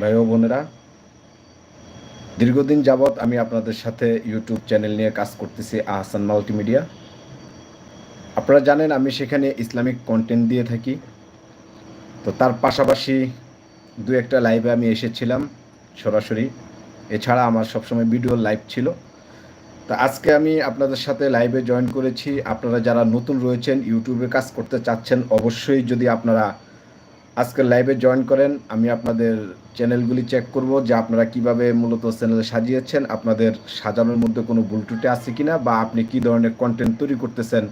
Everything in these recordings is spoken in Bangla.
ভাই ও বোনেরা, দীর্ঘদিন যাবৎ আমি আপনাদের সাথে ইউটিউব চ্যানেল নিয়ে কাজ করতেছি আহসান মাল্টিমিডিয়া। আপনারা জানেন আমি সেখানে ইসলামিক কন্টেন্ট দিয়ে থাকি। তো তার পাশাপাশি দু একটা লাইভে আমি এসেছিলাম সরাসরি। এছাড়া আমার সবসময় ভিডিও লাইভ ছিল। তো আজকে আমি আপনাদের সাথে লাইভে জয়েন করেছি। আপনারা যারা নতুন রয়েছেন ইউটিউবে কাজ করতে চাচ্ছেন, অবশ্যই যদি আপনারা আজকের লাইভে জয়েন করেন, আমি আপনাদের চ্যানেলগুলি চেক করব যে আপনারা কীভাবে মূলত চ্যানেল সাজিয়েছেন, আপনাদের সাজানোর মধ্যে কোনো ভুল ত্রুটি আছে কিনা বা আপনি কি ধরনের কন্টেন্ট তৈরি করতেছেন,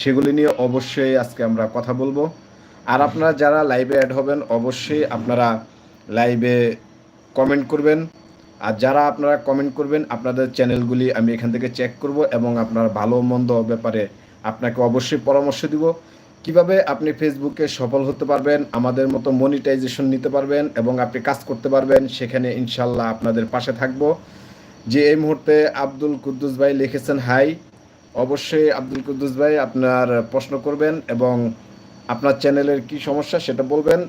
সেগুলি নিয়ে অবশ্যই আজকে আমরা কথা বলব। আর আপনারা যারা লাইভে অ্যাড হবেন, অবশ্যই আপনারা লাইভে কমেন্ট করবেন। আর যারা আপনারা কমেন্ট করবেন, আপনাদের চ্যানেলগুলি আমি এখান থেকে চেক করব এবং আপনার ভালো মন্দ ব্যাপারে আপনাকে অবশ্যই পরামর্শ দিব। কীভাবে আপনি ফেসবুকে সফল হতে পারবেন, আমাদের মতো মনিটাইজেশন নিতে পারবেন এবং আপনি কাজ করতে পারবেন, সেখানে ইনশাল্লাহ আপনাদের পাশে থাকব। যে এই মুহূর্তে আব্দুল কুদ্দুস ভাই লিখেছেন, হাই। অবশ্যই আব্দুল কুদ্দুস ভাই আপনার প্রশ্ন করবেন এবং আপনার চ্যানেলের কি সমস্যা সেটা বলবেন।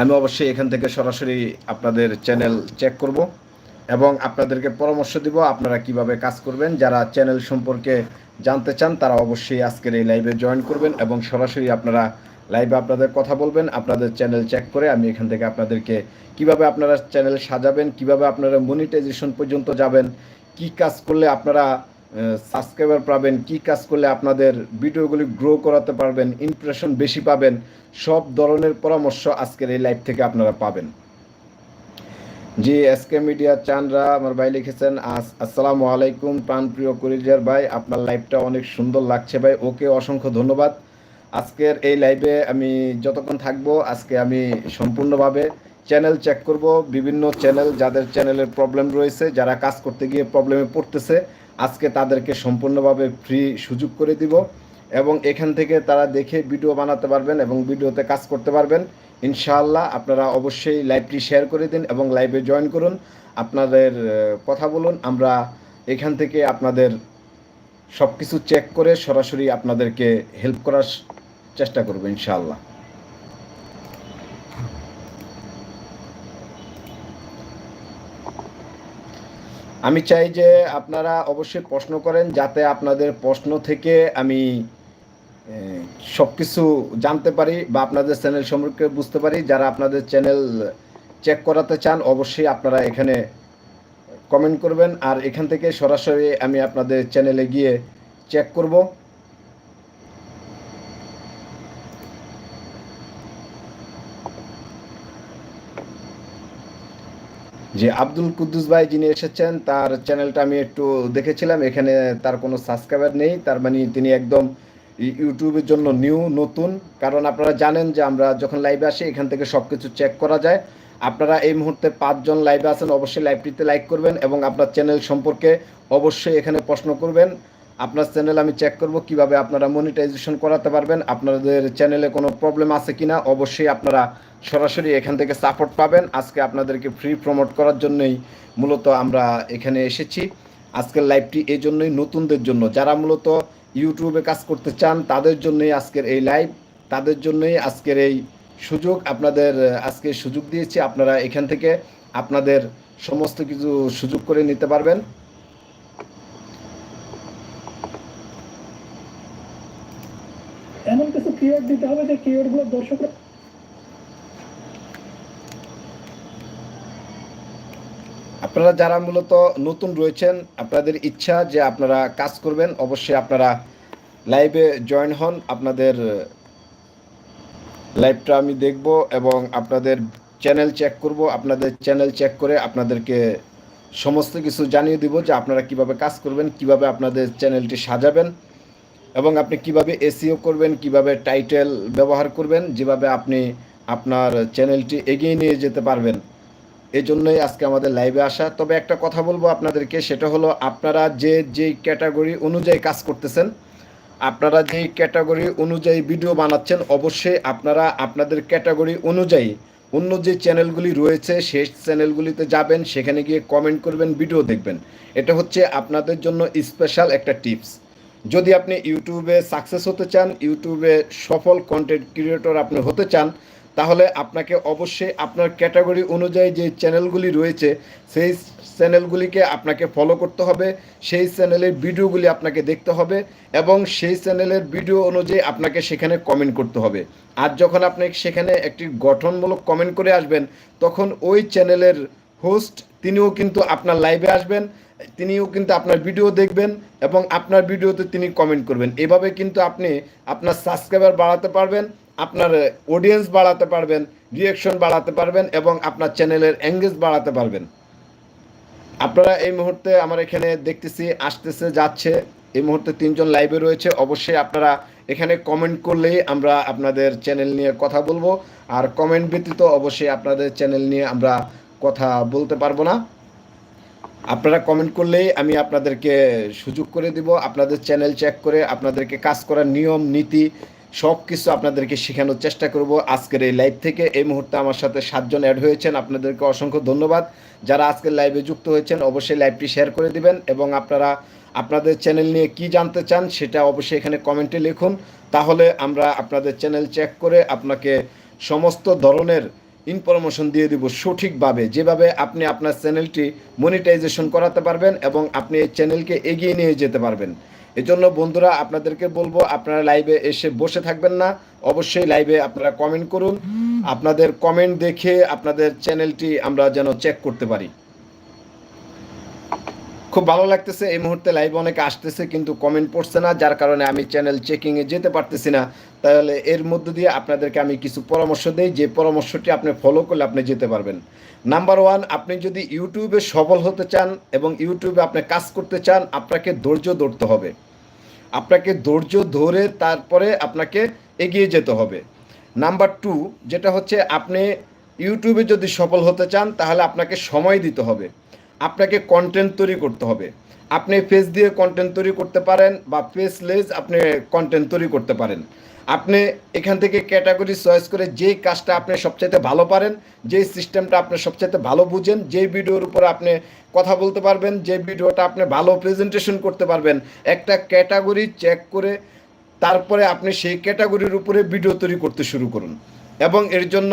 আমি অবশ্যই এখান থেকে সরাসরি আপনাদের চ্যানেল চেক করব। এবং আপনাদেরকে পরামর্শ দিব আপনারা কীভাবে কাজ করবেন। যারা চ্যানেল সম্পর্কে জানতে চান, তারা অবশ্যই আজকের এই লাইভে জয়েন করবেন এবং সরাসরি আপনারা লাইভে আপনাদের কথা বলবেন। আপনাদের চ্যানেল চেক করে আমি এখান থেকে আপনাদেরকে কীভাবে আপনারা চ্যানেল সাজাবেন, কীভাবে আপনারা মনিটাইজেশন পর্যন্ত যাবেন, কি কাজ করলে আপনারা সাবস্ক্রাইবার পাবেন, কি কাজ করলে আপনাদের ভিডিওগুলি গ্রো করাতে পারবেন ইমপ্রেশন বেশি পাবেন, সব ধরনের পরামর্শ আজকের এই লাইভ থেকে আপনারা পাবেন। জি এসকে মিডিয়া চানরা, আমার ভাই লিখেছেন, আস- আসসালামু আলাইকুম, প্রাণপ্রিয় কুরিজার ভাই, আপনার লাইভটা অনেক সুন্দর লাগছে ভাই, ওকে অসংখ্য ধন্যবাদ। আজকের এই লাইভে আমি যতক্ষণ থাকব, আজকে আমি সম্পূর্ণভাবে চ্যানেল চেক করব, বিভিন্ন চ্যানেল, যাদের চ্যানেলের প্রবলেম রয়েছে, যারা কাজ করতে গিয়ে প্রবলেমে পড়তেছে, আজকে তাদেরকে সম্পূর্ণভাবে ফ্রি সুযোগ করে দিব এবং এখান থেকে তারা দেখে ভিডিও বানাতে পারবেন এবং ভিডিওতে কাজ করতে পারবেন। ইনশাআল্লাহ আপনারা অবশ্যই লাইভটি শেয়ার করে দিন এবং লাইভে জয়েন করুন। আপনাদের কথা বলুন। আমরা এখান থেকে আপনাদের সব কিছু চেক করে সরাসরি আপনাদেরকে হেল্প করার চেষ্টা করব ইনশাআল্লাহ। আমি চাই যে আপনারা অবশ্যই প্রশ্ন করেন যাতে আপনাদের প্রশ্ন থেকে আমি সব কিছু জানতে পারি বা আপনাদের চ্যানেল সম্পর্কে বুঝতে পারি। যারা আপনাদের চ্যানেল চেক করাতে চান, অবশ্যই আপনারা এখানে কমেন্ট করবেন। আর এখান থেকে সরাসরি আমি আপনাদের চ্যানেলে গিয়ে চেক করব। যে আব্দুল কুদ্দুস ভাই যিনি এসেছেন, তার চ্যানেলটা আমি একটু দেখেছিলাম। এখানে তার কোনো সাবস্ক্রাইবার নেই। তার মানে তিনি একদম ইউটিউবের জন্য নিউ, নতুন। কারণ আপনারা জানেন যে আমরা যখন লাইভে আসি, এখান থেকে সব কিছু চেক করা যায়। আপনারা এই মুহূর্তে পাঁচজন লাইভে আছেন, অবশ্যই লাইভটিতে লাইক করবেন এবং আপনার চ্যানেল সম্পর্কে অবশ্যই এখানে প্রশ্ন করবেন। আপনার চ্যানেল আমি চেক করব, কীভাবে আপনারা মনিটাইজেশন করাতে পারবেন, আপনাদের চ্যানেলে কোনো প্রবলেম আছে কিনা, অবশ্যই আপনারা সরাসরি এখান থেকে সাপোর্ট পাবেন। আজকে আপনাদেরকে ফ্রি প্রমোট করার জন্যই মূলত আমরা এখানে এসেছি। আজকের লাইভটি এই জন্যই নতুনদের জন্য। যারা মূলত ইউটিউবে কাজ করতে চান, তাদের জন্যই আজকের এই লাইভ তাদের জন্যই আজকের এই সুযোগ আপনাদের আজকে সুযোগ দিয়েছি। আপনারা এখান থেকে আপনাদের সমস্ত কিছু সুযোগ করে নিতে পারবেন। এমন কিছু কিওয়ার্ড দিতে হবে যে কিওয়ার্ডগুলো দর্শকরা আপনারা যারা মূলত নতুন রয়েছেন, আপনাদের ইচ্ছা যে আপনারা কাজ করবেন, অবশ্যই আপনারা লাইভে জয়েন হন। আপনাদের লাইভটা আমি দেখব এবং আপনাদের চ্যানেল চেক করব। আপনাদের চ্যানেল চেক করে আপনাদেরকে সমস্ত কিছু জানিয়ে দিব যে আপনারা কীভাবে কাজ করবেন, কীভাবে আপনাদের চ্যানেলটি সাজাবেন এবং আপনি কীভাবে এসিও করবেন, কীভাবে টাইটেল ব্যবহার করবেন, যেভাবে আপনি আপনার চ্যানেলটি এগিয়ে নিয়ে যেতে পারবেন। এই জন্যই আজকে আমাদের লাইভে আসা। তবে একটা কথা বলব আপনাদেরকে, সেটা হলো আপনারা যে যেই ক্যাটাগরি অনুযায়ী কাজ করতেছেন, আপনারা যেই ক্যাটাগরি অনুযায়ী ভিডিও বানাচ্ছেন, অবশ্যই আপনারা আপনাদের ক্যাটাগরি অনুযায়ী অন্য যে চ্যানেলগুলি রয়েছে, সেই চ্যানেলগুলিতে যাবেন, সেখানে গিয়ে কমেন্ট করবেন ভিডিও দেখবেন। এটা হচ্ছে আপনাদের জন্য স্পেশাল একটা টিপস যদি আপনি ইউটিউবে সাকসেস হতে চান ইউটিউবে সফল কন্টেন্ট ক্রিয়েটর আপনি হতে চান তাহলে আপনাকে অবশ্যই আপনার ক্যাটাগরি অনুযায়ী যে চ্যানেলগুলি রয়েছে, সেই চ্যানেলগুলিকে আপনাকে ফলো করতে হবে, সেই চ্যানেলের ভিডিওগুলি আপনাকে দেখতে হবে এবং সেই চ্যানেলের ভিডিও অনুযায়ী আপনাকে সেখানে কমেন্ট করতে হবে। আর যখন আপনি সেখানে একটি গঠনমূলক কমেন্ট করে আসবেন, তখন ওই চ্যানেলের হোস্ট তিনিও কিন্তু আপনার লাইভে আসবেন, তিনিও কিন্তু আপনার ভিডিও দেখবেন এবং আপনার ভিডিওতে তিনি কমেন্ট করবেন। এভাবে কিন্তু আপনি আপনার সাবস্ক্রাইবার বাড়াতে পারবেন আপনার অডিয়েন্স বাড়াতে পারবেন রিয়েকশন বাড়াতে পারবেন এবং আপনার চ্যানেলের এঙ্গেজ বাড়াতে পারবেন। আপনারা এই মুহূর্তে আমার এখানে দেখতেছি, আসতেছে, যাচ্ছে। এই মুহূর্তে তিনজন লাইভে রয়েছে। অবশ্যই আপনারা এখানে কমেন্ট করলেই আমরা আপনাদের চ্যানেল নিয়ে কথা বলব। আর কমেন্ট ব্যতীত অবশ্যই আপনাদের চ্যানেল নিয়ে আমরা কথা বলতে পারব না। আপনারা কমেন্ট করলেই আমি আপনাদেরকে সুযোগ করে দিব। আপনাদের চ্যানেল চেক করে আপনাদেরকে কাজ করার নিয়ম, নীতি সব কিছু আপনাদেরকে শেখানোর চেষ্টা করব আজকের এই লাইভ থেকে। এই মুহূর্তে আমার সাথে সাতজন অ্যাড হয়েছেন। আপনাদেরকে অসংখ্য ধন্যবাদ। যারা আজকের লাইভে যুক্ত হয়েছেন, অবশ্যই লাইভটি শেয়ার করে দিবেন এবং আপনারা আপনাদের চ্যানেল নিয়ে কি জানতে চান সেটা অবশ্যই এখানে কমেন্টে লিখুন। তাহলে আমরা আপনাদের চ্যানেল চেক করে আপনাকে সমস্ত ধরনের ইনফরমেশন দিয়ে দিব সঠিকভাবে। যেভাবে আপনি আপনার চ্যানেলটি মনিটাইজেশন করাতে পারবেন এবং আপনি এই চ্যানেলকে এগিয়ে নিয়ে যেতে পারবেন। এজন্য বন্ধুরা আপনাদেরকে বলব, আপনারা লাইভে এসে বসে থাকবেন না, অবশ্যই লাইভে আপনারা কমেন্ট করুন। আপনাদের কমেন্ট দেখে আপনাদের চ্যানেলটি আমরা যেন চেক করতে পারি। খুব ভালো লাগতেছে। এই মুহূর্তে লাইভ অনেকে আসতেছে, কিন্তু কমেন্ট পড়ছে না, যার কারণে আমি চ্যানেল চেকিংয়ে যেতে পারতেছি না। তাহলে এর মধ্য দিয়ে আপনাদেরকে আমি কিছু পরামর্শ দেই, যে পরামর্শটি আপনি ফলো করলে আপনি যেতে পারবেন। নাম্বার ওয়ান আপনি যদি ইউটিউবে সফল হতে চান এবং ইউটিউবে আপনি কাজ করতে চান, আপনাকে ধৈর্য ধরতে হবে। আপনাকে ধৈর্য ধরে তারপরে আপনাকে এগিয়ে যেতে হবে। নাম্বার টু যেটা হচ্ছে আপনি ইউটিউবে যদি সফল হতে চান, তাহলে আপনাকে সময় দিতে হবে। আপনাকে কন্টেন্ট তৈরি করতে হবে। আপনি ফেস দিয়ে কন্টেন্ট তৈরি করতে পারেন বা ফেসলেস আপনি কন্টেন্ট তৈরি করতে পারেন। আপনি এখান থেকে ক্যাটাগরি চয়েস করে যেই কাজটা আপনি সবচাইতে ভালো পারেন, যেই সিস্টেমটা আপনি সবচাইতে ভালো বুঝেন, যেই ভিডিওর উপর আপনি কথা বলতে পারবেন যে ভিডিওটা আপনি ভালো প্রেজেন্টেশন করতে পারবেন, একটা ক্যাটাগরি চেক করে তারপরে আপনি সেই ক্যাটাগরির উপরে ভিডিও তৈরি করতে শুরু করুন। এবং এর জন্য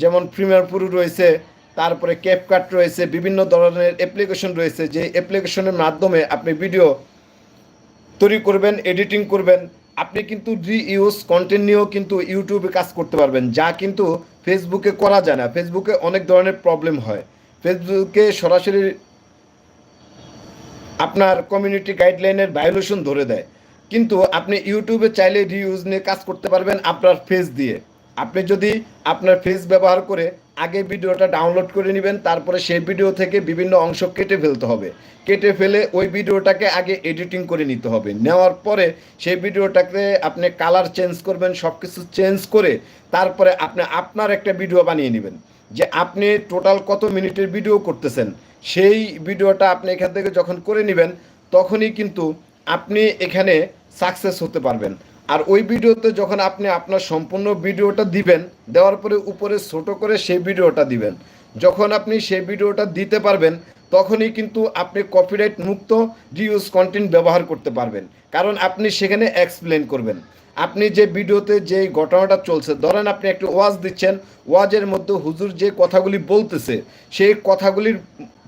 যেমন প্রিমিয়ার প্রো রয়েছে তারপরে ক্যাপকাট রয়েছে, বিভিন্ন ধরনের অ্যাপ্লিকেশন রয়েছে, যে অ্যাপ্লিকেশনের মাধ্যমে আপনি ভিডিও তৈরি করবেন এডিটিং করবেন। আপনি কিন্তু রিইউজ কন্টেন্ট নিয়েও কিন্তু ইউটিউবে কাজ করতে পারবেন, যা কিন্তু ফেসবুকে করা যায় না। ফেসবুকে অনেক ধরনের প্রবলেম হয়। ফেসবুকে সরাসরি আপনার কমিউনিটি গাইডলাইনের ভায়োলেশন ধরে দেয়। কিন্তু আপনি ইউটিউবে চাইলে রিউজ নিয়ে কাজ করতে পারবেন আপনার ফেস দিয়ে। আপনি যদি আপনার ফেস ব্যবহার করে আগে ভিডিওটা ডাউনলোড করে নেবেন, তারপরে সেই ভিডিও থেকে বিভিন্ন অংশ কেটে ফেলতে হবে। কেটে ফেলে ওই ভিডিওটাকে আগে এডিটিং করে নিতে হবে। নেওয়ার পরে সেই ভিডিওটাকে আপনি কালার চেঞ্জ করবেন সব কিছু চেঞ্জ করে তারপরে আপনি আপনার একটা ভিডিও বানিয়ে নেবেন। যে আপনি টোটাল কত মিনিটের ভিডিও করতেছেন, সেই ভিডিওটা আপনি এখান থেকে যখন করে নেবেন, তখনই কিন্তু আপনি এখানে সাকসেস হতে পারবেন। আর ওই ভিডিওতে যখন আপনি আপনার সম্পূর্ণ ভিডিওটা দিবেন, দেওয়ার পরে উপরে ছোট করে সেই ভিডিওটা দিবেন। যখন আপনি সেই ভিডিওটা দিতে পারবেন, তখনই কিন্তু আপনি কপিরাইট মুক্ত রিউজ কন্টেন্ট ব্যবহার করতে পারবেন। কারণ আপনি সেখানে এক্সপ্লেন করবেন। আপনি যে ভিডিওতে যে ঘটনাটা চলছে, ধরেন আপনি একটি ওয়াজ দিচ্ছেন, ওয়াজের মধ্যে হুজুর যে কথাগুলি বলতেছে, সেই কথাগুলির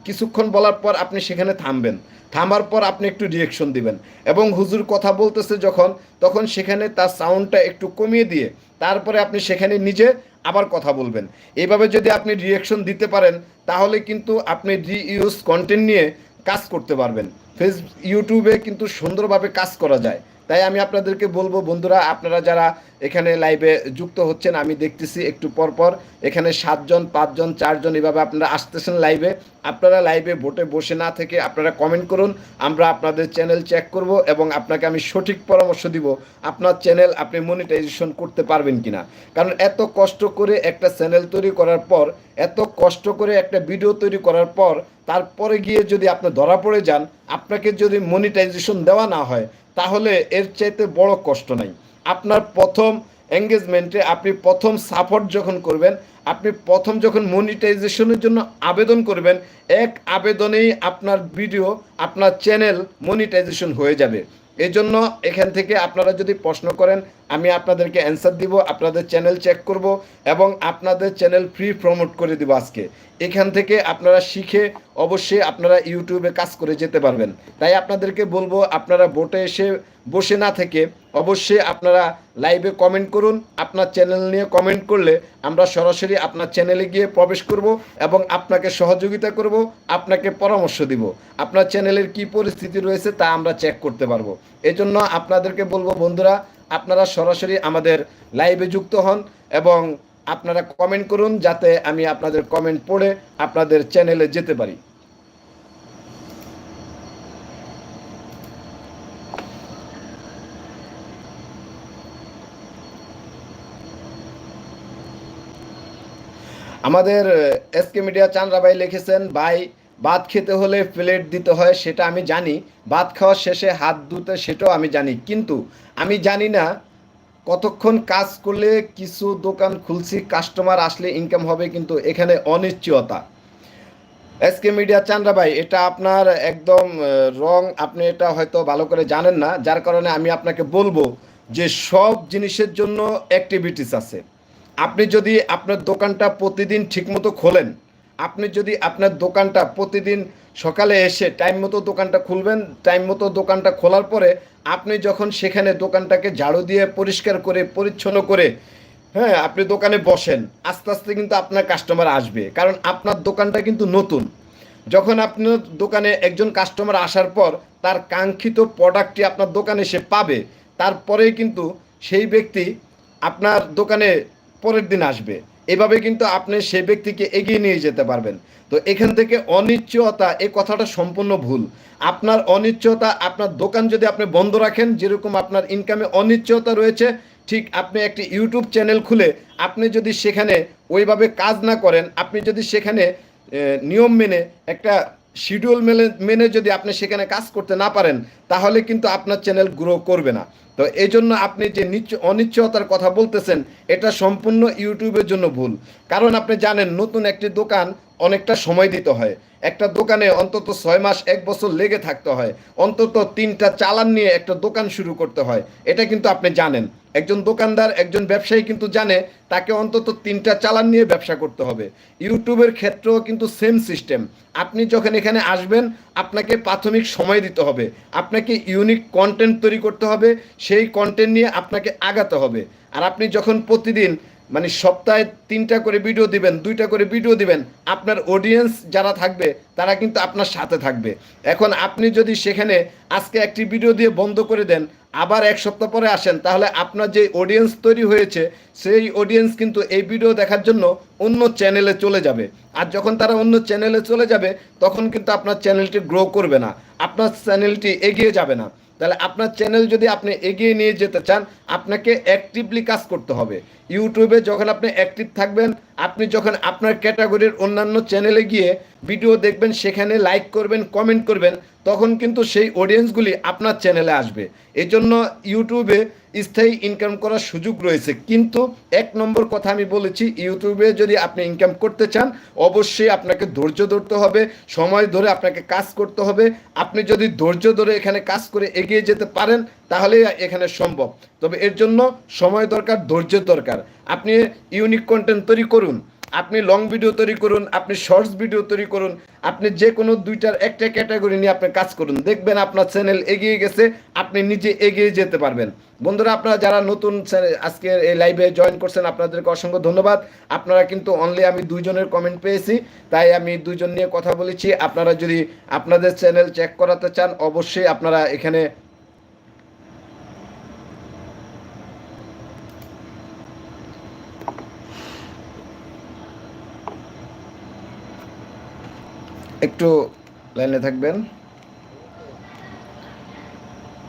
কিছুক্ষণ বলার পর আপনি সেখানে থামবেন। থামার পর আপনি একটু রিয়েকশন দিবেন। এবং হুজুর কথা বলতেছে যখন, তখন সেখানে তার সাউন্ডটা একটু কমিয়ে দিয়ে তারপরে আপনি সেখানে নিজে আবার কথা বলবেন। এইভাবে যদি আপনি রিয়েকশন দিতে পারেন, তাহলে কিন্তু আপনি রিইউজ কন্টেন্ট নিয়ে কাজ করতে পারবেন। ফেস ইউটিউবে কিন্তু সুন্দরভাবে কাজ করা যায়। তাই আমি আপনাদেরকে বলব, বন্ধুরা, আপনারা যারা এখানে লাইভে যুক্ত হচ্ছেন, আমি দেখতেছি একটু পর পর। এখানে সাতজন, পাঁচজন, চারজন এভাবে আপনারা আসতেছেন লাইভে আপনারা লাইভে ভোটে বসে না থেকে আপনারা কমেন্ট করুন, আমরা আপনাদের চ্যানেল চেক করব এবং আপনাকে আমি সঠিক পরামর্শ দিব, আপনার চ্যানেল আপনি মনিটাইজেশন করতে পারবেন কি না কারণ এত কষ্ট করে একটা চ্যানেল তৈরি করার পর, এত কষ্ট করে একটা ভিডিও তৈরি করার পর, তারপরে গিয়ে যদি আপনি ধরা পড়ে যান, আপনাকে যদি মনিটাইজেশন দেওয়া না হয়, তাহলে এর চাইতে বড় কষ্ট নাই। আপনার প্রথম এঙ্গেজমেন্টে আপনি প্রথম সাপোর্ট যখন করবেন, আপনি প্রথম যখন মনিটাইজেশনের জন্য আবেদন করবেন, এক আবেদনেই আপনার ভিডিও আপনার চ্যানেল মনিটাইজেশন হয়ে যাবে। এই জন্য এখান থেকে আপনারা যদি প্রশ্ন করেন, আমি আপনাদেরকে অ্যান্সার দিব, আপনাদের চ্যানেল চেক করব এবং আপনাদের চ্যানেল ফ্রি প্রমোট করে দিব আজকে। এখান থেকে আপনারা শিখে অবশ্যই আপনারা ইউটিউবে কাজ করে যেতে পারবেন। তাই আপনাদেরকে বলব, আপনারা বোটে এসে বসে না থেকে অবশ্যই আপনারা লাইভে কমেন্ট করুন। আপনার চ্যানেল নিয়ে কমেন্ট করলে আমরা সরাসরি আপনার চ্যানেলে গিয়ে প্রবেশ করব এবং আপনাকে সহযোগিতা করব, আপনাকে পরামর্শ দিব। আপনার চ্যানেলের কি পরিস্থিতি রয়েছে তা আমরা চেক করতে পারব। এজন্য আপনাদেরকে বলব, বন্ধুরা, আপনারা সরাসরি আমাদের লাইভে যুক্ত হন এবং আপনারা কমেন্ট করুন যাতে আমি আপনাদের কমেন্ট পড়ে আপনাদের চ্যানেলে যেতে পারি। আমাদের এসকে মিডিয়া চান্দ্রা ভাই লিখেছেন, ভাই, ভাত খেতে হলে প্লেট দিতে হয়, সেটা আমি জানি। ভাত খাওয়ার শেষে হাত ধুতে সেটাও আমি জানি। কিন্তু আমি জানি না কতক্ষণ কাজ করলে কিছু দোকান খুলছি কাস্টমার আসলে ইনকাম হবে, কিন্তু এখানে অনিশ্চয়তা। এসকে মিডিয়া চান্দ্রা ভাই এটা আপনার একদম রং আপনি এটা হয়তো ভালো করে জানেন না। যার কারণে আমি আপনাকে বলব যে সব জিনিসের জন্য অ্যাক্টিভিটিস আছে। আপনি যদি আপনার দোকানটা প্রতিদিন ঠিকমতো খোলেন, আপনি যদি আপনার দোকানটা প্রতিদিন সকালে এসে টাইম মতো দোকানটা খুলবেন টাইম মতো দোকানটা খোলার পরে আপনি যখন সেখানে দোকানটাকে ঝাড়ু দিয়ে পরিষ্কার করে, পরিচ্ছন্ন করে হ্যাঁ আপনি দোকানে বসেন, আস্তে আস্তে কিন্তু আপনার কাস্টমার আসবে। কারণ আপনার দোকানটা কিন্তু নতুন। যখন আপনার দোকানে একজন কাস্টমার আসার পর তার কাঙ্ক্ষিত প্রোডাক্টটি আপনার দোকানে সে পাবে, তারপরেই কিন্তু সেই ব্যক্তি আপনার দোকানে পরের দিন আসবে। এভাবে কিন্তু আপনি সে ব্যক্তিকে এগিয়ে নিয়ে যেতে পারবেন। তো এখান থেকে অনিশ্চয়তা এই কথাটা সম্পূর্ণ ভুল। আপনার অনিশ্চয়তা, আপনার দোকান যদি আপনি বন্ধ রাখেন, যেরকম আপনার ইনকামে অনিশ্চয়তা রয়েছে, ঠিক আপনি একটি ইউটিউব চ্যানেল খুলে আপনি যদি সেখানে ওইভাবে কাজ না করেন, আপনি যদি সেখানে নিয়ম মেনে একটা শিডিউল মেনে মেনে যদি আপনি সেখানে কাজ করতে না পারেন, তাহলে কিন্তু আপনার চ্যানেল গ্রো করবে না। তো এই জন্য আপনি যে নিশ্চ অনিশ্চয়তার কথা বলতেছেন, এটা সম্পূর্ণ ইউটিউবের জন্য ভুল। কারণ আপনি জানেন, নতুন একটি দোকান অনেকটা সময় দিতে হয়। একটা দোকানে অন্তত ছয় মাস, এক বছর লেগে থাকতে হয়। অন্তত তিনটা চালান নিয়ে একটা দোকান শুরু করতে হয়। এটা কিন্তু আপনি জানেন। একজন দোকানদার, একজন ব্যবসায়ী কিন্তু জানে, তাকে অন্তত তিনটা চালান নিয়ে ব্যবসা করতে হবে। ইউটিউবের ক্ষেত্রেও কিন্তু সেম সিস্টেম আপনি যখন এখানে আসবেন আপনাকে প্রাথমিক সময় দিতে হবে। আপনাকে ইউনিক কন্টেন্ট তৈরি করতে হবে। সেই কন্টেন্ট নিয়ে আপনাকে আগাতে হবে। আর আপনি যখন প্রতিদিন মানে সপ্তাহে তিনটা করে ভিডিও দিবেন, দুইটা করে ভিডিও দিবেন, আপনার অডিয়েন্স যারা থাকবে, তারা কিন্তু আপনার সাথে থাকবে। এখন আপনি যদি সেখানে আজকে একটি ভিডিও দিয়ে বন্ধ করে দেন, আবার এক সপ্তাহ পরে আসেন, তাহলে আপনার যে অডিয়েন্স তৈরি হয়েছে, সেই অডিয়েন্স কিন্তু এই ভিডিও দেখার জন্য অন্য চ্যানেলে চলে যাবে। আর যখন তারা অন্য চ্যানেলে চলে যাবে, তখন কিন্তু আপনার চ্যানেলটি গ্রো করবে না। আপনার চ্যানেলটি এগিয়ে যাবে না। তাহলে আপনার চ্যানেল যদি আপনি এগিয়ে নিয়ে যেতে চান, আপনাকে অ্যাক্টিভলি কাজ করতে হবে। ইউটিউবে যখন আপনি অ্যাক্টিভ থাকবেন, আপনি যখন আপনার ক্যাটাগরির অন্যান্য চ্যানেলে গিয়ে ভিডিও দেখবেন, সেখানে লাইক করবেন কমেন্ট করবেন, তখন কিন্তু সেই অডিয়েন্সগুলি আপনার চ্যানেলে আসবে। এই জন্য ইউটিউবে স্থায়ী ইনকাম করার সুযোগ রয়েছে। কিন্তু এক নম্বর কথা আমি বলেছি, ইউটিউবে যদি আপনি ইনকাম করতে চান, অবশ্যই আপনাকে ধৈর্য ধরতে হবে, সময় ধরে আপনাকে কাজ করতে হবে। আপনি যদি ধৈর্য ধরে এখানে কাজ করে এগিয়ে যেতে পারেন তাহলে এখানে সম্ভব। তবে এর জন্য সময় দরকার, ধৈর্য দরকার। আপনি ইউনিক কন্টেন্ট তৈরি করুন, আপনি লং ভিডিও তৈরি করুন, আপনি শর্টস ভিডিও তৈরি করুন, আপনি যে কোনো দুইটার একটা ক্যাটাগরি নিয়ে আপনি কাজ করুন। দেখবেন আপনার চ্যানেল এগিয়ে গেছে, আপনি নিজে এগিয়ে যেতে পারবেন। বন্ধুরা, আপনারা যারা নতুন আজকে এই লাইভে জয়েন করছেন, আপনাদেরকে অসংখ্য ধন্যবাদ। আপনারা কিন্তু অনলি আমি দুইজনের কমেন্ট পেয়েছি, তাই আমি দুইজন নিয়ে কথা বলেছি। আপনারা যদি আপনাদের চ্যানেল চেক করাতে চান, অবশ্যই আপনারা এখানে একটু লাইনে থাকবেন।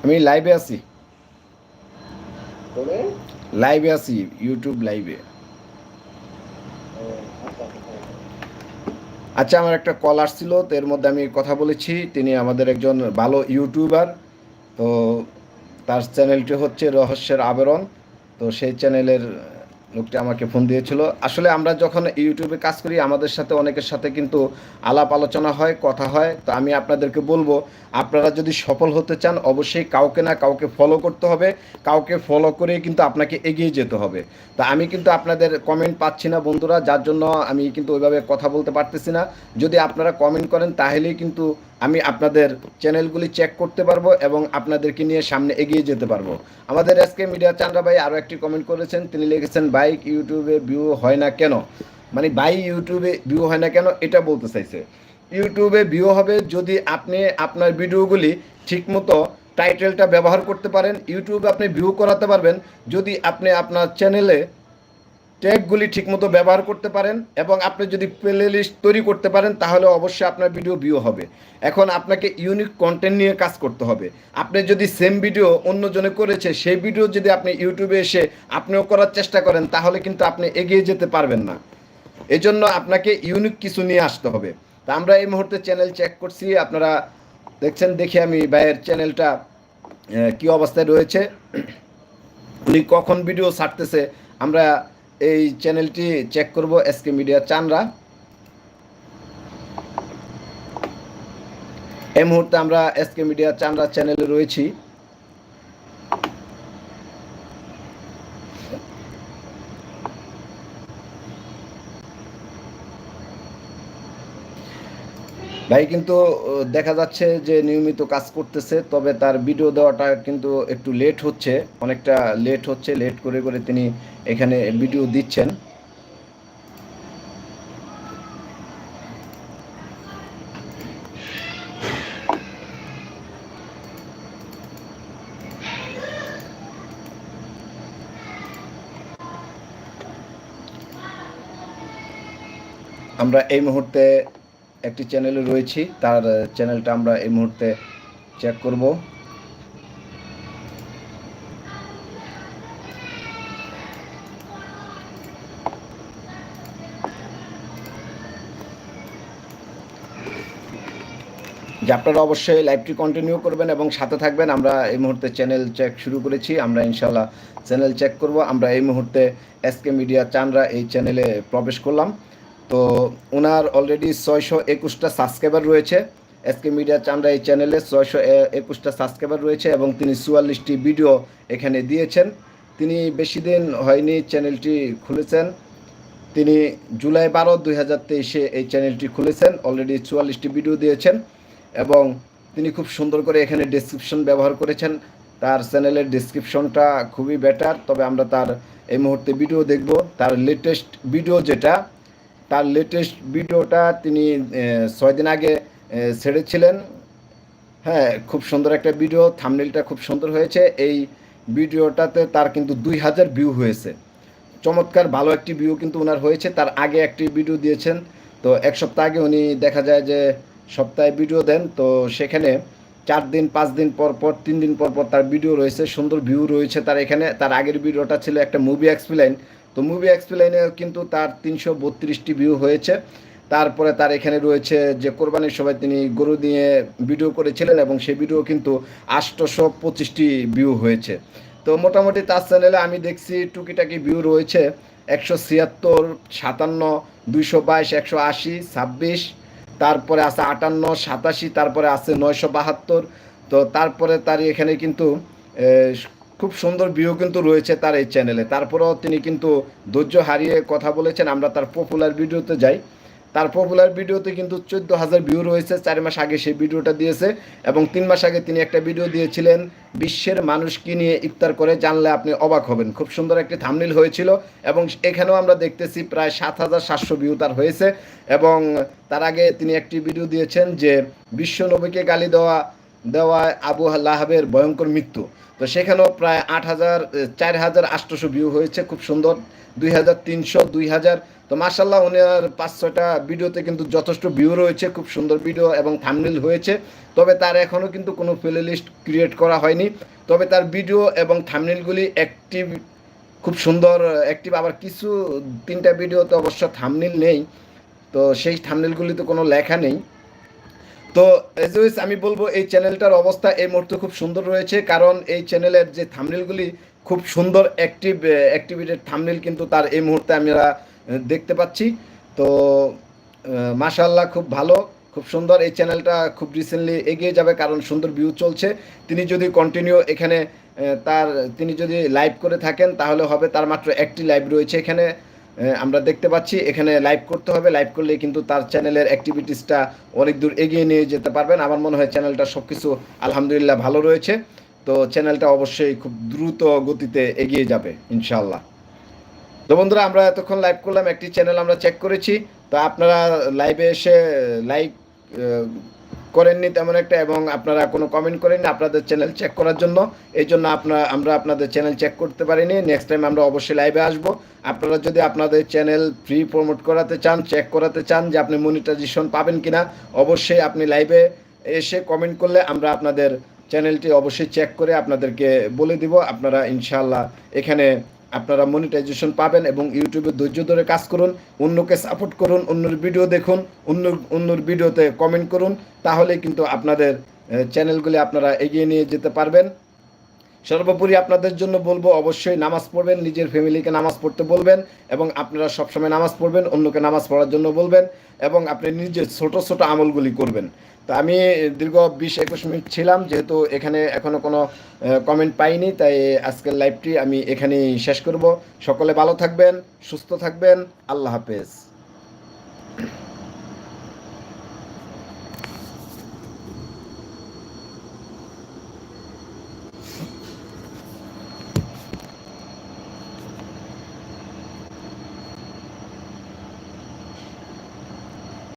আমি লাইভে আছি। লাইভে আছি ইউটিউব লাইভে আচ্ছা আমার একটা কল আসছিল তো এর মধ্যে আমি কথা বলেছি। তিনি আমাদের একজন ভালো ইউটিউবার তো তার চ্যানেলটি হচ্ছে রহস্যের আবরণ। তো সেই চ্যানেলের লোকটি আমাকে ফোন দিয়েছিল। আসলে আমরা যখন ইউটিউবে কাজ করি, আমাদের সাথে অনেকের সাথে কিন্তু আলাপ আলোচনা হয়, কথা হয়। তো আমি আপনাদেরকে বলব, আপনারা যদি সফল হতে চান, অবশ্যই কাউকে না কাউকে ফলো করতে হবে। কাউকে ফলো করে কিন্তু আপনাকে এগিয়ে যেতে হবে। তা আমি কিন্তু আপনাদের কমেন্ট পাচ্ছি না বন্ধুরা, যার জন্য আমি কিন্তু ওইভাবে কথা বলতে পারতেছি না। যদি আপনারা কমেন্ট করেন, তাহলেই কিন্তু আমি আপনাদের চ্যানেলগুলি চেক করতে পারব এবং আপনাদেরকে নিয়ে সামনে এগিয়ে যেতে পারব। আমাদের এসকে মিডিয়া চান্দ্রা ভাই আরও একটি কমেন্ট করেছেন। তিনি লিখেছেন বাইক ইউটিউবে ভিউ হয় না কেন? মানে বাই ইউটিউবে ভিউ হয় না কেন? এটা বলতে চাইছে। ইউটিউবে ভিউ হবে যদি আপনি আপনার ভিডিওগুলি ঠিকমতো টাইটেলটা ব্যবহার করতে পারেন। ইউটিউবে আপনি ভিউ করাতে পারবেন। যদি আপনি আপনার চ্যানেলে ট্যাগগুলি ঠিকমতো ব্যবহার করতে পারেন এবং আপনি যদি প্লে লিস্ট তৈরি করতে পারেন, তাহলে অবশ্যই আপনার ভিডিও ভিউ হবে। এখন আপনাকে ইউনিক কন্টেন্ট নিয়ে কাজ করতে হবে। আপনি যদি সেম ভিডিও অন্যজনে করেছে, সেই ভিডিও যদি আপনি ইউটিউবে এসে আপনিও করার চেষ্টা করেন, তাহলে কিন্তু আপনি এগিয়ে যেতে পারবেন না। এজন্য আপনাকে ইউনিক কিছু নিয়ে আসতে হবে। তা আমরা এই মুহূর্তে চ্যানেল চেক করছি। আপনারা দেখছেন, দেখি আমি ভাইয়ের চ্যানেলটা কি অবস্থায় রয়েছে। উনি কখন ভিডিও ছাড়তেছে, আমরা এই চ্যানেলটি চেক করব এসকে মিডিয়া চানরা এই মুহূর্তে আমরা এসকে মিডিয়া চানরা চ্যানেলে রয়েছি। ভাই, কিন্তু দেখা যাচ্ছে যে নিয়মিত কাজ করতেছে, তবে তার ভিডিও দেওয়াটা কিন্তু একটু লেট হচ্ছে, অনেকটা লেট হচ্ছে লেট করে করে তিনি এখানে ভিডিও দিচ্ছেন। আমরা এই মুহূর্তে একটি চ্যানেলে রয়েছি। তার চ্যানেলটা আমরা এই মুহূর্তে চেক করব। যে আপনারা অবশ্যই লাইভটি কন্টিনিউ করবেন এবং সাথে থাকবেন। আমরা এই মুহূর্তে চ্যানেল চেক শুরু করেছি। আমরা ইনশাল্লাহ চ্যানেল চেক করব। আমরা এই মুহূর্তে এসকে মিডিয়া চানরা এই চ্যানেলে প্রবেশ করলাম। তো ওনার অলরেডি ছয়শো একুশটা সাবস্ক্রাইবার রয়েছে। এসকে মিডিয়া চানরা এই চ্যানেলে ছয়শো একুশটা সাবস্ক্রাইবার রয়েছে এবং তিনি চুয়াল্লিশটি ভিডিও এখানে দিয়েছেন। তিনি বেশি দিন হয়নি চ্যানেলটি খুলেছেন। তিনি জুলাই বারো দুই হাজার তেইশে এই চ্যানেলটি খুলেছেন। অলরেডি চুয়াল্লিশটি ভিডিও দিয়েছেন। এবং তিনি খুব সুন্দর করে এখানে ডেসক্রিপশন ব্যবহার করেছেন। তার চ্যানেলের ডেসক্রিপশনটা খুবই বেটার তবে আমরা তার এই মুহূর্তে ভিডিও দেখব। তার লেটেস্ট ভিডিও যেটা, তার লেটেস্ট ভিডিওটা তিনি ছয় দিন আগে ছেড়েছিলেন। হ্যাঁ খুব সুন্দর একটা ভিডিও থামনেলটা খুব সুন্দর হয়েছে। এই ভিডিওটাতে তার কিন্তু দুই হাজার ভিউ হয়েছে। চমৎকার, ভালো একটি ভিউ কিন্তু ওনার হয়েছে। তার আগে একটি ভিডিও দিয়েছেন। তো এক সপ্তাহ আগে উনি দেখা যায় যে সপ্তাহে ভিডিও দেন, তো সেখানে চার দিন, পাঁচ দিন পর পর, তিন দিন পর পর তার ভিডিও রয়েছে, সুন্দর ভিউ রয়েছে তার এখানে। তার আগের ভিডিওটা ছিল একটা মুভি এক্সপ্লেন তো মুভি এক্সপ্লেনে কিন্তু তার তিনশো বত্রিশটি ভিউ হয়েছে। তারপরে তার এখানে রয়েছে যে কোরবানির সময় তিনি গরু দিয়ে ভিডিও করেছিলেন এবং সেই ভিডিও কিন্তু আটশোশো পঁচিশটি ভিউ হয়েছে। তো মোটামুটি তার চ্যানেলে আমি দেখছি টুকিটাকি ভিউ রয়েছে, একশো ছিয়াত্তর, সাতান্ন, দুইশো বাইশ, একশো আশি, ছাব্বিশ তারপরে আছে আটান্ন, সাতাশি, তারপরে আছে নয়শো বাহাত্তর। তো তারপরে তার এখানে কিন্তু খুব সুন্দর ভিউ কিন্তু রয়েছে তার এই চ্যানেলে তারপরেও তিনি কিন্তু ধৈর্য হারিয়ে কথা বলেছেন। আমরা তার পপুলার ভিডিওতে যাই। তার পপুলার ভিডিওতে কিন্তু চোদ্দ হাজার ভিউ রয়েছে, চার মাস আগে সেই ভিডিওটা দিয়েছে এবং তিন মাস আগে তিনি একটা ভিডিও দিয়েছিলেন, বিশ্বের মানুষ কি নিয়ে ইফতার করে জানলে আপনি অবাক হবেন। খুব সুন্দর একটি থামনিল হয়েছিল এবং এখানেও আমরা দেখতেছি প্রায় সাত হাজার সাতশো ভিউ তার হয়েছে এবং তার আগে তিনি একটি ভিডিও দিয়েছেন যে বিশ্ব নবীকে গালি দেওয়া দেওয়ায় আবু লাহাবের ভয়ঙ্কর মৃত্যু। তো সেখানেও প্রায় আট হাজার, চার হাজার আটশোশো ভিউ হয়েছে, খুব সুন্দর। দুই হাজার তিনশো, দুই হাজার তো মার্শাল্লাহ ওনার পাঁচ, ছয়টা ভিডিওতে কিন্তু যথেষ্ট ভিউ রয়েছে, খুব সুন্দর ভিডিও এবং থামনেল হয়েছে। তবে তার এখনও কিন্তু কোনো প্লে লিস্ট ক্রিয়েট করা হয়নি। তবে তার ভিডিও এবং থামনেলগুলি অ্যাক্টিভ খুব সুন্দর অ্যাক্টিভ আবার কিছু তিনটা ভিডিওতে অবশ্য থামনেল নেই। তো সেই থামনেলগুলিতে কোনো লেখা নেই। তো এজ আমি বলব, এই চ্যানেলটার অবস্থা এই মুহূর্তে খুব সুন্দর রয়েছে। কারণ এই চ্যানেলের যে থামনেলগুলি খুব সুন্দর অ্যাক্টিভ অ্যাক্টিভিটির থামনেল কিন্তু তার এই মুহূর্তে আমরা দেখতে পাচ্ছি। তো মাশাল্লাহ খুব ভালো, খুব সুন্দর। এই চ্যানেলটা খুব রিসেন্টলি এগিয়ে যাবে, কারণ সুন্দর ভিউ চলছে। তিনি যদি কন্টিনিউ এখানে তার, তিনি যদি লাইভ করে থাকেন, তাহলে হবে তার মাত্র একটি লাইভ রয়েছে এখানে। আমরা দেখতে পাচ্ছি, এখানে লাইভ করতে হবে। লাইভ করলে কিন্তু তার চ্যানেলের অ্যাক্টিভিটিসটা অনেক দূর এগিয়ে নিয়ে যেতে পারবেন। আমার মনে হয় চ্যানেলটা সব কিছু আলহামদুলিল্লাহ ভালো রয়েছে। তো চ্যানেলটা অবশ্যই খুব দ্রুত গতিতে এগিয়ে যাবে ইনশাল্লাহ তো বন্ধুরা, আমরা এতক্ষণ লাইভ করলাম, একটি চ্যানেল আমরা চেক করেছি। তো আপনারা লাইভে এসে লাইক করেননি তেমন একটা, এবং আপনারা কোনো কমেন্ট করেননি আপনাদের চ্যানেল চেক করার জন্য। এই জন্য আপনারা, আমরা আপনাদের চ্যানেল চেক করতে পারিনি। নেক্সট টাইম আমরা অবশ্যই লাইভে আসব। আপনারা যদি আপনাদের চ্যানেল ফ্রি প্রমোট করাতে চান চেক করাতে চান যে আপনি মনিটাইজেশন পাবেন কি না অবশ্যই আপনি লাইভে এসে কমেন্ট করলে আমরা আপনাদের চ্যানেলটি অবশ্যই চেক করে আপনাদেরকে বলে দিব। আপনারা ইনশাল্লাহ এখানে আপনারা মনিটাইজেশন পাবেন এবং ইউটিউবে ধৈর্য ধরে কাজ করুন, অন্যকে সাপোর্ট করুন, অন্যর ভিডিও দেখুন, অন্য, অন্যর ভিডিওতে কমেন্ট করুন তাহলে কিন্তু আপনাদের চ্যানেলগুলি আপনারা এগিয়ে নিয়ে যেতে পারবেন। সর্বোপরি আপনাদের জন্য বলব, অবশ্যই নামাজ পড়বেন, নিজের ফ্যামিলিকে নামাজ পড়তে বলবেন এবং আপনারা সবসময় নামাজ পড়বেন, অন্যকে নামাজ পড়ার জন্য বলবেন এবং আপনি নিজের ছোট ছোট আমলগুলি করবেন। তো আমি দীর্ঘ বিশ একুশ মিনিট ছিলাম, যেহেতু এখানে এখনও কোনো কমেন্ট পাইনি, তাই আজকের লাইভটি আমি এখানেই শেষ করব। সকলে ভালো থাকবেন, সুস্থ থাকবেন, আল্লাহ হাফেজ।